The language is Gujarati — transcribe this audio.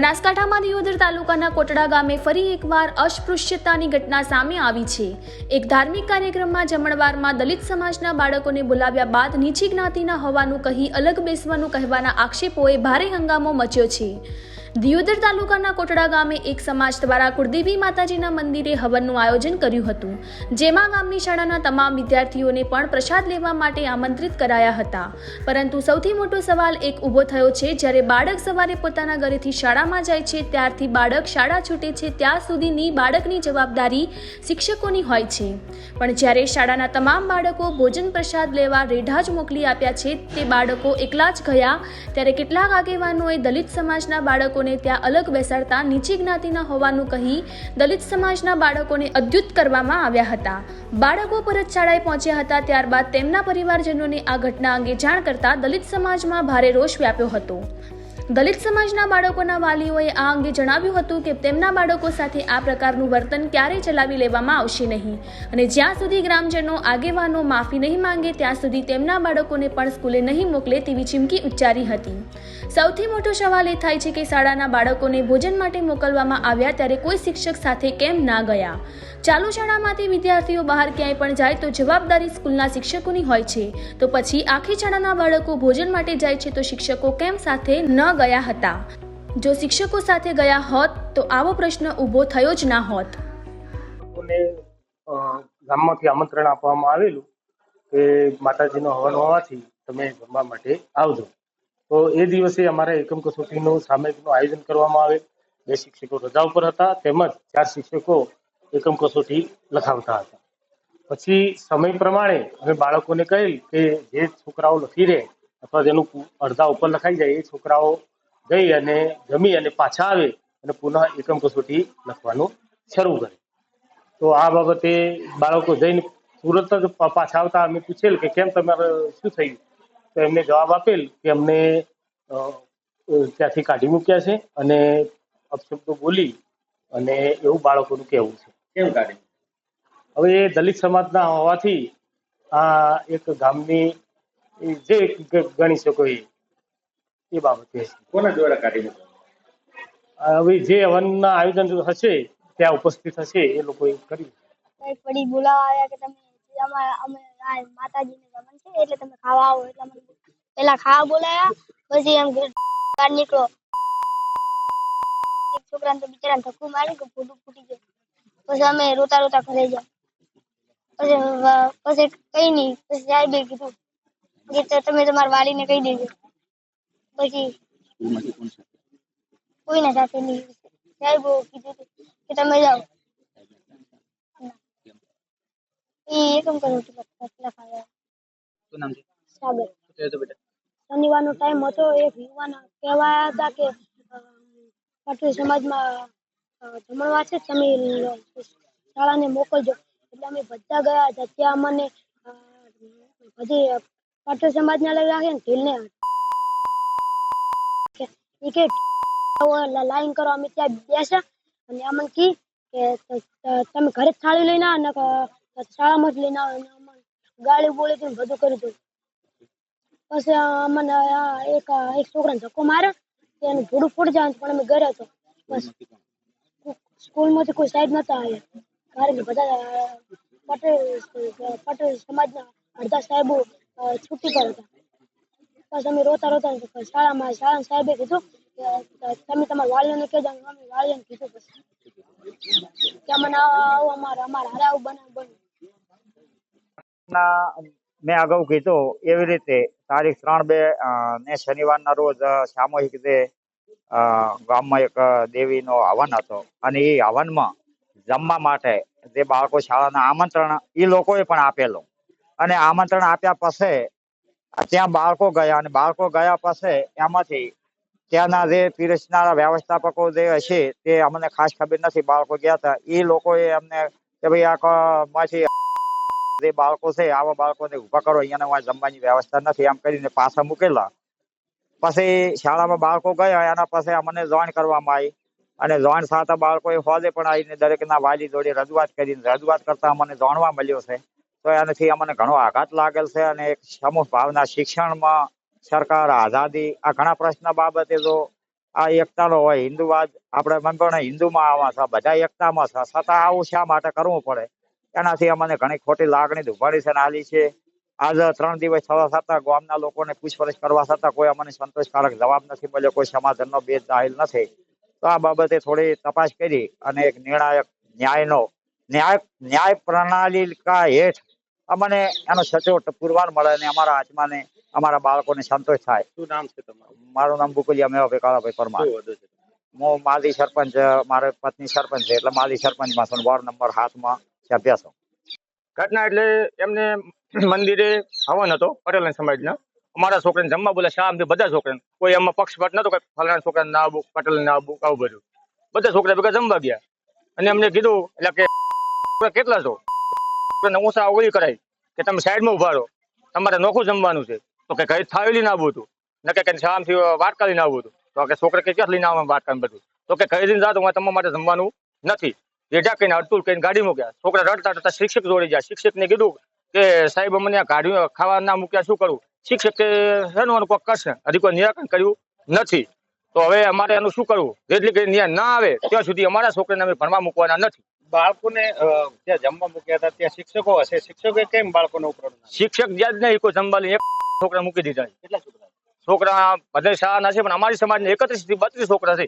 બનાસકાંઠામાં દિયોદર તાલુકાના કોટડા ગામે ફરી એકવાર અસ્પૃશ્યતાની ઘટના સામે આવી છે. એક ધાર્મિક કાર્યક્રમમાં જમણવારમાં દલિત સમાજના બાળકોને બોલાવ્યા બાદ નીચી જ્ઞાતિના હોવાનું કહી અલગ બેસવાનું કહેવાના આક્ષેપોએ ભારે હંગામો મચ્યો છે. દિયોદર તાલુકાના કોટડા ગામે એક સમાજ દ્વારા કુળદેવી માતાજીના મંદિરે હવનનું આયોજન કર્યું હતું, જેમાં ગામની શાળાના તમામ વિદ્યાર્થીઓને પણ પ્રસાદ લેવા માટે આમંત્રિત કરાયા હતા. પરંતુ સૌથી મોટો સવાલ એક ઊભો થયો છે, જ્યારે બાળક સવારે પોતાના ઘરેથી શાળામાં જાય છે, ત્યારથી બાળક શાળા છૂટે છે, ત્યાં સુધીની બાળકની જવાબદારી શિક્ષકોની હોય છે. પણ જ્યારે શાળાના તમામ બાળકો ભોજન પ્રસાદ લેવા રેઢા જ મોકલી આપ્યા છે, તે બાળકો એકલા જ ગયા, ત્યારે કેટલાક આગેવાનોએ દલિત સમાજના બાળકોને ત્યાં અલગ બેસાડતા નીચી જ્ઞાતિના હોવાનું કહી દલિત સમાજના બાળકોને અદ્યુત કરવામાં આવ્યા હતા. બાળકો પરત શાળાએ પહોંચ્યા હતા, ત્યારબાદ તેમના પરિવારજનોને આ ઘટના અંગે જાણ કરતા દલિત સમાજમાં ભારે રોષ વ્યાપ્યો હતો. દલિત સમાજના બાળકોના વાલીઓએ આ અંગે જણાવ્યું હતું કે તેમના બાળકો સાથે આ પ્રકારનું વર્તન ક્યારેય ચલાવી લેવામાં આવશે નહીં. અને જ્યાં સુધી ગ્રામજનો આગેવાનો માફી નહીં માંગે, ત્યાં સુધી તેમના બાળકોને પણ સ્કૂલે નહીં મોકલે તેવી ચીમકી ઉચ્ચારી હતી. સૌથી મોટો સવાલ એ થાય છે કે શાળાના બાળકોને ભોજન માટે મોકલવામાં આવ્યા ત્યારે કોઈ શિક્ષક સાથે કેમ ના ગયા? ચાલુ શાળામાંથી વિદ્યાર્થીઓ બહાર ક્યાંય પણ જાય તો જવાબદારી સ્કૂલના શિક્ષકોની હોય છે. તો પછી આખી શાળાના બાળકો ભોજન માટે જાય છે તો શિક્ષકો કેમ સાથે ન ગયા હતા. જો શિક્ષકો સાથે ગયા હોત તો આવો પ્રશ્ન ઊભો થયો જ ના હોત. ગામમાંથી આમંત્રણ આપવામાં આવેલું કે માતાજીનો હવન હોવાથી તમે જમવા માટે આવજો. તો એ દિવસે અમારા એકમ કસોટીનું સામયિકનું આયોજન કરવામાં આવે. બે શિક્ષકો રજા ઉપર હતા, તેમજ ચાર શિક્ષકો એકમ કસોટી લખાવતા હતા. પછી સમય પ્રમાણે અમે બાળકોને કહેલ કે જે છોકરાઓ લખી રહે અથવા તેનું અડધા ઉપર લખાઈ જાય એ છોકરાઓ જઈ અને જમી અને પાછા આવે અને પુનઃ એકમ કસોટી લખવાનું શરૂ કરે. તો આ બાબતે બાળકો જઈને તુરંત જ પાછા આવતા અમે પૂછેલ કે કેમ તમારે શું થયું? તો એમને જવાબ આપેલ કે અમને ત્યાંથી કાઢી મૂક્યા છે અને અપશબ્દો બોલી અને એવું બાળકોનું કહેવું છે. કેમ કાઢી હવે એ દલિત સમાજના હોવાથી આ એક ગામની જે ગણી શકો એ. એ બાબતે છે. કોના દ્વારા કાઢી હવે જે હવનના આયોજન હશે ત્યાં ઉપસ્થિત હશે એ લોકોએ કર્યું. પડી બોલાવા આવ્યા કે તમે અમારા અમે માતાજીને જમણ છે એટલે તમે ખાવા આવો એટલે અમને પેલા ખાવા બોલાયા પછી એમ બહાર નીકળો. એક છોકરાને તો બિચારાને ધક્કું મારી કે ફૂટું ફૂટી ગયું. પછી અમે રોતા રોતા ઘરે ગયા. પછી પછી કઈ નહીં પછી સાહેબે કીધું કે તો તમે તમારા વાલીને કહી દેજો. પછી કોઈના સાથે નહીં. સાહેબ કીધું કે તમે જાઓ. એ એકમ કરો શનિવારનો ટાઈમ હતો એક યુવાન કહેવા હતા કે પટેલ સમાજમાં જમણવા જમણવાર છે તમે શાળાને મોકલજો. એટલે અમે બધા ગયા હતા ત્યાં અમને બધી પાટીલ સમાજને લઈ રાખે ને ઢીલ ને કે લાઈન કરો, અમે ત્યાં બેસે અને અમન કી કે તમે ઘરે થાળી લઈને આવો ને શાળામાં જ લઈને આવો, અને અમન ગાળી બોલી હતી બધું કરી દઉં. પછી અમને એક એક છોકરાને ધક્કો મારે એનું ભૂડું ફૂટ જાય પણ અમે ઘરે હતો. બસ. સ્કૂલમાંથી કોઈ સાહેબ નતા આવ્યા કારણ કે બધા પટેલ પટેલ સમાજના અડધા સાહેબો અ, છુટ્ટી પર હતા. બસ રોતા રોતા શાળામાં શાળા સાહેબે કીધું કે તમે તમારા વાલીઓને કહેજો અમે વાલીઓને કીધું પછી. કે અમને આવું અમારે અમારે હારે આવું બનાવ બન્યું. મેં અગાઉ કીધું એવી રીતે તારીખ ત્રણ બે ને શનિવારના રોજ સામૂહિક રીતે ગામમાં એક દેવીનો હવન હતો. અને એ હવનમાં જમવા માટે જે બાળકો શાળાના આમંત્રણ એ લોકોએ પણ આપેલું. અને આમંત્રણ આપ્યા પછી ત્યાં બાળકો ગયા અને બાળકો ગયા પછી એમાંથી ત્યાંના જે પીરસનારા વ્યવસ્થાપકો જે હશે તે અમને ખાસ ખબર નથી બાળકો ગયા હતા. એ લોકોએ અમને કે ભાઈ આ માંથી જે બાળકો છે, આવા બાળકોને ઊભા કરો અહીંયા જમવાની વ્યવસ્થા નથી. એમ કરીને પાછા મૂકેલા. પછી શાળામાં બાળકો ગયા, એના પછી અમને જોઈન કરવામાં આવી. અને જોઈન થતા બાળકોએ હોદે પણ આવીને દરેકના વાલી જોડે રજૂઆત કરીને, રજૂઆત કરતા અમને જાણવા મળ્યો છે. તો એનાથી અમને ઘણો આઘાત લાગેલ છે અને એક સમૂહ ભાવના શિક્ષણમાં સરકાર આઝાદી, આ ઘણા પ્રશ્ન બાબતે જો આ એકતાનો હોય, હિન્દુવાદ, આપણે મન પણ હિન્દુમાં આવા છે, બધા એકતામાં છે, છતાં આવું શા માટે કરવું પડે? એનાથી અમને ઘણી ખોટી લાગણી દુભાડી છે નાલી છે. આજે ત્રણ દિવસ થવા છતાં ગામના લોકોને પૂછપરછ કરવા છતાં કોઈ અમને સંતોષકારક જવાબ નથી મળ્યો, કોઈ સમાધાનનો બેદ દાખલ નથી. તો આ બાબતે થોડી તપાસ કરી અને એક નિર્ણાયક ન્યાયનો ન્યાય ન્યાય પ્રણાલિકા હેઠ અમને એનો સચોટ પુરવાર મળે અને અમારા આત્માને અમારા બાળકોને સંતોષ થાય. શું નામ છે તમારું? મારું નામ બુકુલિયા મેવાભાઈ કાળાભાઈ પરમાર. હું માલી સરપંચ મારે પત્ની સરપંચ છે એટલે માલી સરપંચમાં છું વોર્ડ નંબર સાતમાં સભ્ય છું ઘટના એટલે એમને મંદિરે હવન હતો પટેલ સમાજના. અમારા છોકરાને જમવા બોલે શામથી બધા છોકરાને. કોઈ એમાં પક્ષપાત નતો કે ફલાણા છોકરાને ના આવું પટેલ ના આવું આવું બધું. બધા છોકરા ભેગા જમવા ગયા. અને એમને કીધું એટલે કે કેટલા છો? છોકરાને ઊંચા ઓળી કરાય કે તમે સાઈડમાં ઊભા રહો. તમારે નોખું જમવાનું છે. તો કે ઘરે થાળી ના આવવું હતું. ન કે કંઈ શામથી વાટકા લઈને આવવું હતું. તો કે છોકરા કે ક્યાં લઈને આવવા વાટકા બધું. તો કે ઘરે લઈને જાતો હું તમારા માટે જમવાનું નથી. રેઢા કહીને અડતું કહીને ગાડી મૂક્યા. છોકરા રડતા રડતા શિક્ષક દોડી ગયા. શિક્ષકને કીધું કે સાહેબ અમને આ ગાડી ખાવા ના મૂક્યા, શું કરું? શિક્ષક કે શેનું આનું કોઈક કરશે. હજી કોઈ નિરાકરણ કર્યું નથી. તો હવે અમારે એનું શું કરવું? જેટલી કઈ ન્યાય ના આવે, ત્યાં સુધી અમારા છોકરાને અમે ભણવા મૂકવાના નથી. બાળકોને જ્યાં જમવા મૂક્યા હતા ત્યાં શિક્ષકો હશે. શિક્ષકે કેમ બાળકોને ઉપર શિક્ષક જ્યાં જ નહીં કોઈ જમવાની એક છોકરા મૂકી દીધા કેટલા છોકરા? છોકરા બધા શાળાના છે પણ અમારી સમાજના એકત્રીસથી બત્રીસ છોકરા છે.